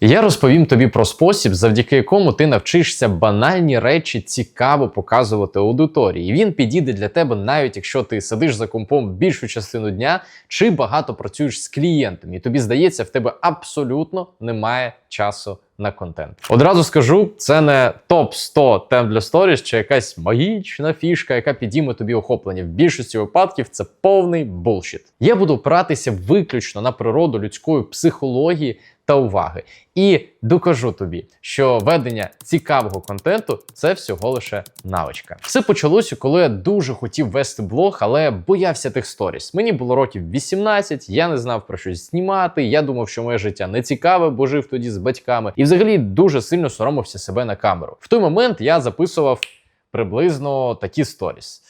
Я розповім тобі про спосіб, завдяки якому ти навчишся банальні речі цікаво показувати аудиторії. Він підійде для тебе навіть якщо ти сидиш за компом більшу частину дня чи багато працюєш з клієнтами, і тобі здається, в тебе абсолютно немає часу. На контент одразу скажу, це не топ 100 тем для сторіс чи якась магічна фішка, яка підійме тобі охоплення. В більшості випадків це повний булшіт. Я буду опиратися виключно на природу людської психології та уваги. І докажу тобі, що ведення цікавого контенту це всього лише навичка. Все почалося, коли я дуже хотів вести блог, але боявся тих сторіс. Мені було років 18, я не знав про щось знімати. Я думав, що моє життя не цікаве, бо жив тоді з батьками, і взагалі дуже сильно соромився себе на камеру. В той момент я записував приблизно такі сторіс.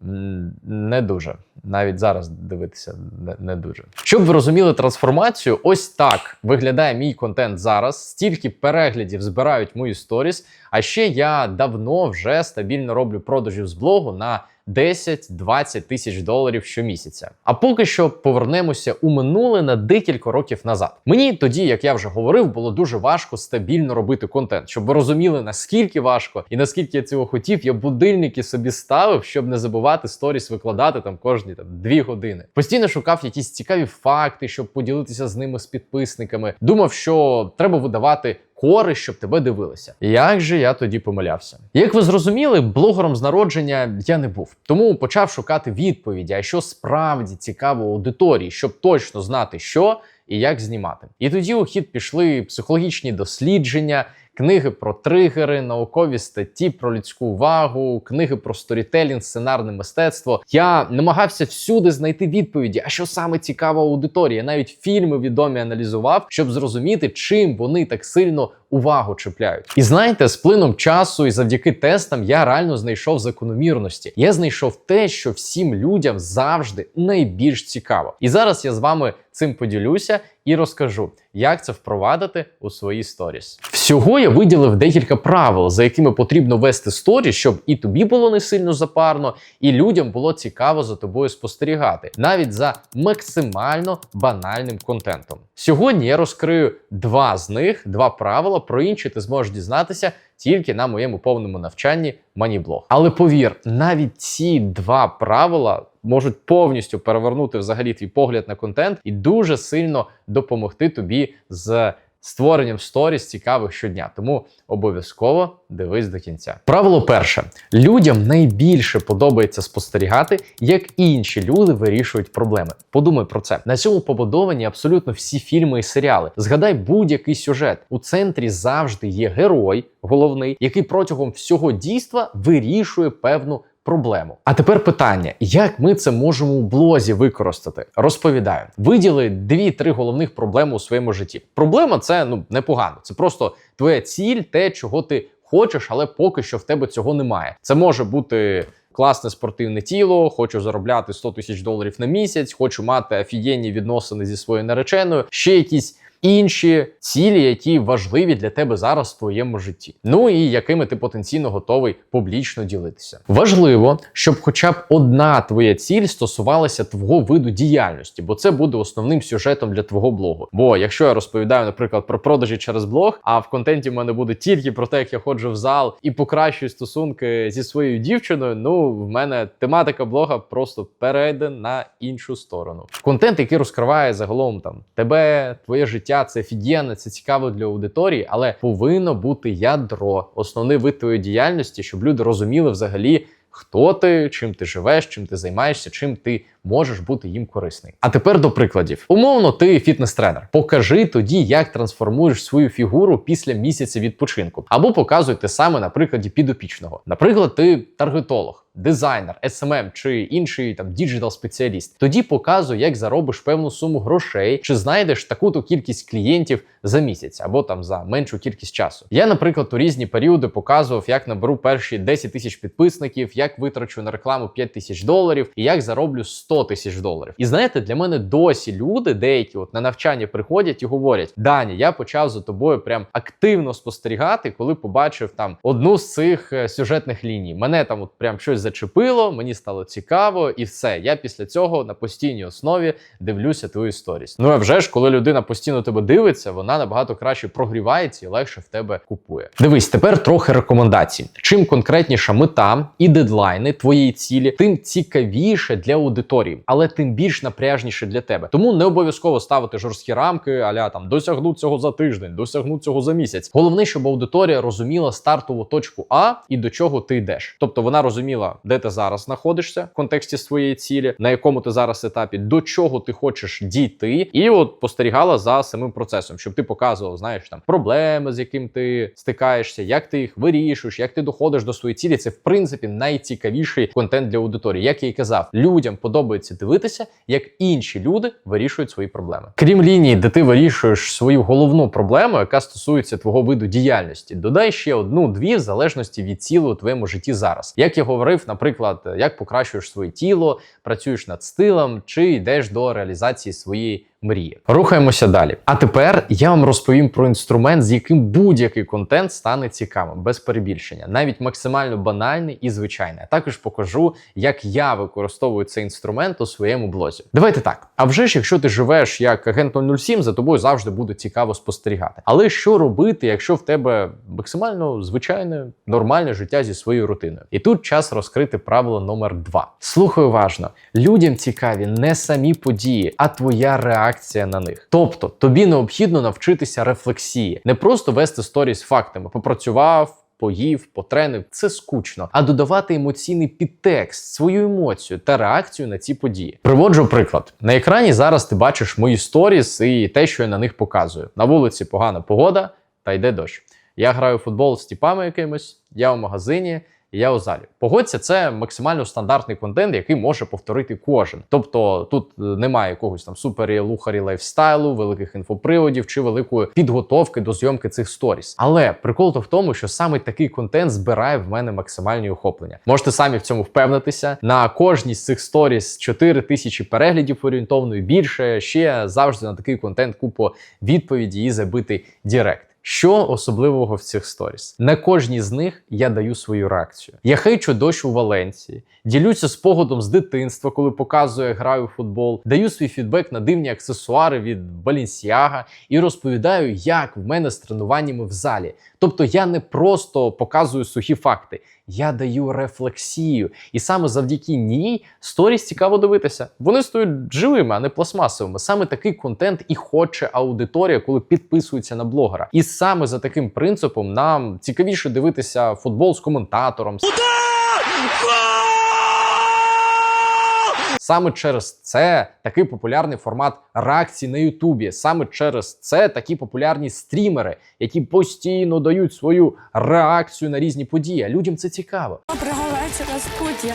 Не дуже. Навіть зараз дивитися не, не дуже. Щоб ви розуміли трансформацію, ось так виглядає мій контент зараз. Стільки переглядів збирають мої сторіс. А ще я давно вже стабільно роблю продажів з блогу на 10-20 тисяч доларів щомісяця. А поки що повернемося у минуле на декілька років назад. Мені тоді, як я вже говорив, було дуже важко стабільно робити контент, щоб ви розуміли наскільки важко і наскільки я цього хотів. Я будильники собі ставив, щоб не забувати сторіс викладати там кожні там дві години. Постійно шукав якісь цікаві факти, щоб поділитися з ними з підписниками. Думав, що треба видавати кори, щоб тебе дивилися. Як же я тоді помилявся? Як ви зрозуміли, блогером з народження я не був, тому почав шукати відповіді, а що справді цікаво аудиторії, щоб точно знати, що і як знімати. І тоді у хід пішли психологічні дослідження. Книги про тригери, наукові статті про людську увагу, книги про сторітелінг, сценарне мистецтво. Я намагався всюди знайти відповіді, а що саме цікаво аудиторії. Я навіть фільми відомі аналізував, щоб зрозуміти, чим вони так сильно увагу чіпляють. І знаєте, з плином часу і завдяки тестам я реально знайшов закономірності. Я знайшов те, що всім людям завжди найбільш цікаво. І зараз я з вами цим поділюся і розкажу, як це впровадити у свої сторіс. Всього я виділив декілька правил, за якими потрібно вести сторіс, щоб і тобі було не сильно запарно, і людям було цікаво за тобою спостерігати, навіть за максимально банальним контентом. Сьогодні я розкрию два з них, два правила. Про інші ти зможеш дізнатися тільки на моєму повному навчанні Маніблог. Але повір, навіть ці два правила можуть повністю перевернути взагалі твій погляд на контент і дуже сильно допомогти тобі з створенням сторіс цікавих щодня. Тому обов'язково дивись до кінця. Правило перше: людям найбільше подобається спостерігати, як інші люди вирішують проблеми. Подумай про це. На цьому побудовані абсолютно всі фільми і серіали. Згадай будь-який сюжет. У центрі завжди є герой, головний, який протягом всього дійства вирішує певну проблему. А тепер питання: як ми це можемо у блозі використати? Розповідаю, виділи дві-три головних проблеми у своєму житті. Проблема це ну непогано. Це просто твоя ціль, те, чого ти хочеш, але поки що в тебе цього немає. Це може бути. Класне спортивне тіло, хочу заробляти 100 тисяч доларів на місяць, хочу мати офігенні відносини зі своєю нареченою, ще якісь інші цілі, які важливі для тебе зараз в твоєму житті. Ну і якими ти потенційно готовий публічно ділитися. Важливо, щоб хоча б одна твоя ціль стосувалася твого виду діяльності, бо це буде основним сюжетом для твого блогу. Бо якщо я розповідаю, наприклад, про продажі через блог, а в контенті в мене буде тільки про те, як я ходжу в зал і покращую стосунки зі своєю дівчиною, ну в мене тематика блога просто перейде на іншу сторону. Контент, який розкриває загалом там тебе, твоє життя це офігенно, це цікаво для аудиторії, але повинно бути ядро, основний вид твоєї діяльності, щоб люди розуміли взагалі. Хто ти, чим ти живеш, чим ти займаєшся, чим ти можеш бути їм корисний. А тепер до прикладів. Умовно, ти фітнес-тренер. Покажи тоді, як трансформуєш свою фігуру після місяця відпочинку. Або показуй те саме на прикладі підопічного. Наприклад, ти таргетолог. Дизайнер, SMM чи інший там діджитал спеціаліст, тоді показуй, як заробиш певну суму грошей, чи знайдеш таку-то кількість клієнтів за місяць або там за меншу кількість часу. Я, наприклад, у різні періоди показував, як наберу перші 10 тисяч підписників, як витрачу на рекламу 5 тисяч доларів і як зароблю 100 100 тисяч доларів. І знаєте, для мене досі люди, деякі от на навчання приходять і говорять: Дані, я почав за тобою прям активно спостерігати, коли побачив там одну з цих е, сюжетних ліній. Мене там от прям щось зачепило, мені стало цікаво, і все. Я після цього на постійній основі дивлюся твою сторіс. Ну а вже ж, коли людина постійно тебе дивиться, вона набагато краще прогрівається і легше в тебе купує. Дивись, тепер трохи рекомендацій. Чим конкретніша мета і дедлайни твоєї цілі, тим цікавіше для аудиторії, але тим більш напряжніше для тебе. Тому не обов'язково ставити жорсткі рамки, аля там досягну цього за тиждень, досягну цього за місяць. Головне, щоб аудиторія розуміла стартову точку А і до чого ти йдеш. Тобто вона розуміла, де ти зараз знаходишся в контексті своєї цілі, на якому ти зараз етапі, до чого ти хочеш дійти, і от спостерігала за самим процесом, щоб ти показував, знаєш, там проблеми, з яким ти стикаєшся, як ти їх вирішуєш, як ти доходиш до своєї цілі. Це в принципі найцікавіший контент для аудиторії. Як я і казав, людям подобається дивитися, як інші люди вирішують свої проблеми. Крім лінії, де ти вирішуєш свою головну проблему, яка стосується твого виду діяльності, додай ще одну-дві в залежності від цілі у твоєму житті зараз. Як я говорив, наприклад, як покращуєш своє тіло, працюєш над стилем чи йдеш до реалізації своєї мрії. Рухаємося далі. А тепер я вам розповім про інструмент, з яким будь-який контент стане цікавим, без перебільшення, навіть максимально банальний і звичайний. Також покажу, як я використовую цей інструмент у своєму блозі. Давайте так. А вже ж, якщо ти живеш як агент 007, за тобою завжди буде цікаво спостерігати. Але що робити, якщо в тебе максимально звичайне нормальне життя зі своєю рутиною? І тут час розкрити правило номер два. Слухай уважно, людям цікаві не самі події, а твоя реакція на них. Тобто тобі необхідно навчитися рефлексії, не просто вести сторіс фактами, попрацював. Поїв, потренив це скучно, а додавати емоційний підтекст, свою емоцію та реакцію на ці події. Приводжу приклад на екрані. Зараз ти бачиш мої сторіс і те, що я на них показую. На вулиці погана погода та йде дощ. Я граю в футбол з тіпами якимось, я у магазині. Я у залі. Погодься, це максимально стандартний контент, який може повторити кожен. Тобто тут е, немає якогось там супері лухарі лайфстайлу, великих інфоприводів чи великої підготовки до зйомки цих сторіс. Але прикол то в тому, що саме такий контент збирає в мене максимальні охоплення. Можете самі в цьому впевнитися. На кожній з цих сторіс 4 тисячі переглядів орієнтовно і більше. Ще завжди на такий контент купу відповіді і забитий Дірект. Що особливого в цих сторіс? На кожній з них я даю свою реакцію. Я хейчу дощ у Валенції, ділюся спогадом з дитинства, коли показую, як граю в футбол, даю свій фідбек на дивні аксесуари від Балінсіага і розповідаю, як в мене з тренуваннями в залі. Тобто я не просто показую сухі факти, я даю рефлексію. І саме завдяки ній сторіс цікаво дивитися. Вони стають живими, а не пластмасовими. Саме такий контент і хоче аудиторія, коли підписується на блогера. І саме за таким принципом нам цікавіше дивитися футбол з коментатором. Саме через це такий популярний формат реакцій на Ютубі. Саме через це такі популярні стрімери, які постійно дають свою реакцію на різні події. Людям це цікаво. Вечора, студія.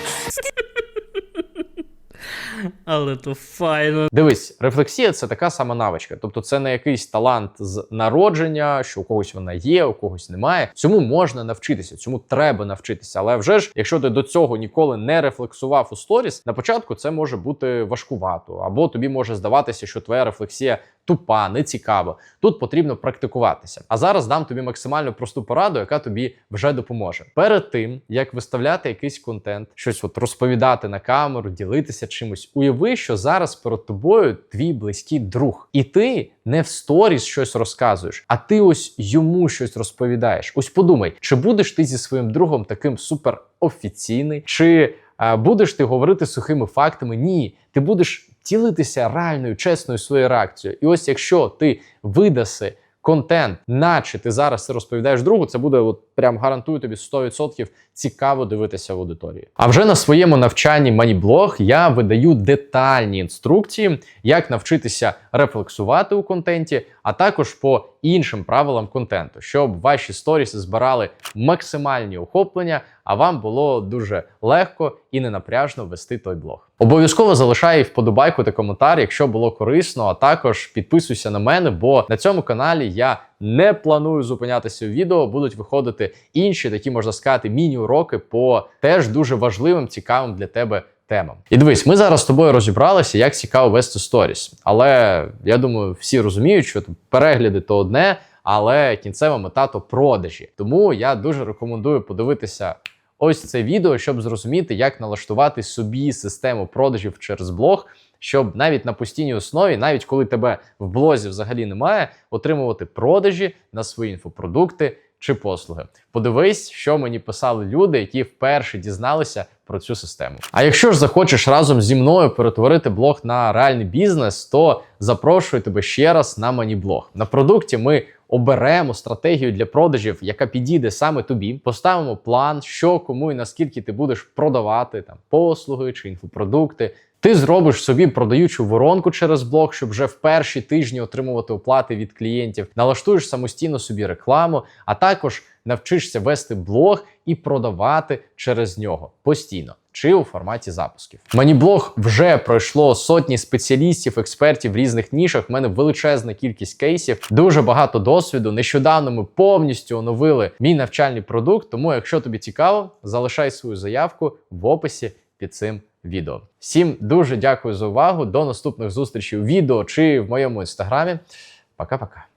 Але то файно. Дивись, рефлексія це така сама навичка. Тобто, це не якийсь талант з народження, що у когось вона є, у когось немає. Цьому можна навчитися, цьому треба навчитися. Але вже ж, якщо ти до цього ніколи не рефлексував у сторіс, на початку це може бути важкувато, або тобі може здаватися, що твоя рефлексія тупа, нецікава. Тут потрібно практикуватися. А зараз дам тобі максимально просту пораду, яка тобі вже допоможе. Перед тим як виставляти якийсь контент, щось от розповідати на камеру, ділитися чимось. Уяви, що зараз перед тобою твій близький друг, і ти не в сторіс щось розказуєш, а ти ось йому щось розповідаєш. Ось подумай, чи будеш ти зі своїм другом таким супер офіційний, чи будеш ти говорити сухими фактами? Ні, ти будеш ділитися реальною, чесною своєю реакцією. І ось якщо ти видаси контент, наче ти зараз це розповідаєш другу, це буде от прям гарантую тобі 100% цікаво дивитися в аудиторії. А вже на своєму навчанні MoneyBlog я видаю детальні інструкції, як навчитися рефлексувати у контенті, а також по іншим правилам контенту, щоб ваші сторіси збирали максимальні охоплення, а вам було дуже легко і ненапряжно вести той блог. Обов'язково залишай вподобайку та коментар, якщо було корисно, а також підписуйся на мене, бо на цьому каналі я не планую зупинятися у відео. Будуть виходити інші такі, можна сказати, міні-уроки по теж дуже важливим, цікавим для тебе темам. І дивись, ми зараз з тобою розібралися, як цікаво вести сторіс. Але я думаю, всі розуміють, що перегляди то одне, але кінцева мета то продажі. Тому я дуже рекомендую подивитися. Ось це відео, щоб зрозуміти, як налаштувати собі систему продажів через блог, щоб навіть на постійній основі, навіть коли тебе в блозі взагалі немає, отримувати продажі на свої інфопродукти чи послуги. Подивись, що мені писали люди, які вперше дізналися про цю систему. А якщо ж захочеш разом зі мною перетворити блог на реальний бізнес, то запрошую тебе ще раз на маніблог. На продукті ми оберемо стратегію для продажів, яка підійде саме тобі. Поставимо план, що кому і наскільки ти будеш продавати там послуги чи інфопродукти. Ти зробиш собі продаючу воронку через блог, щоб вже в перші тижні отримувати оплати від клієнтів, налаштуєш самостійно собі рекламу, а також навчишся вести блог і продавати через нього постійно. Чи у форматі запусків. Маніблог вже пройшло сотні спеціалістів, експертів в різних нішах. В мене величезна кількість кейсів, дуже багато досвіду. Нещодавно ми повністю оновили мій навчальний продукт. Тому, якщо тобі цікаво, залишай свою заявку в описі під цим відео. Всім дуже дякую за увагу. До наступних зустрічей у відео чи в моєму інстаграмі. Пока-пока.